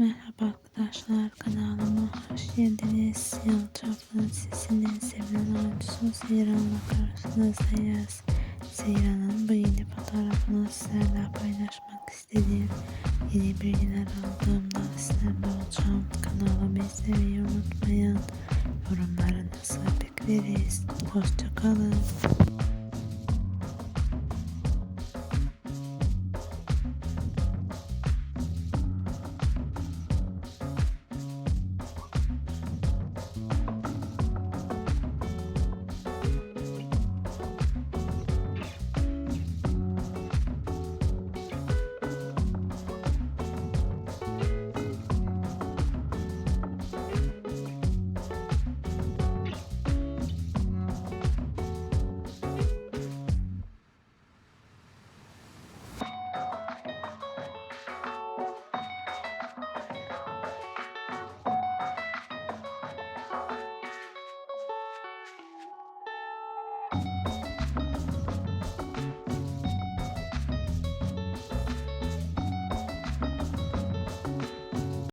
Merhaba arkadaşlar kanalıma hoş geldiniz. Yalçap'ın sesinin sevilen oyuncusu Seyran'la karşınızdayız. Seyran'ın bu yeni fotoğrafını sizlerle paylaşmak istedim. Yeni bilgiler aldığımda sizlerle olacağım. Kanalımı izlemeyi unutmayın. Yorumlarınızı bekleriz. Hoşçakalın.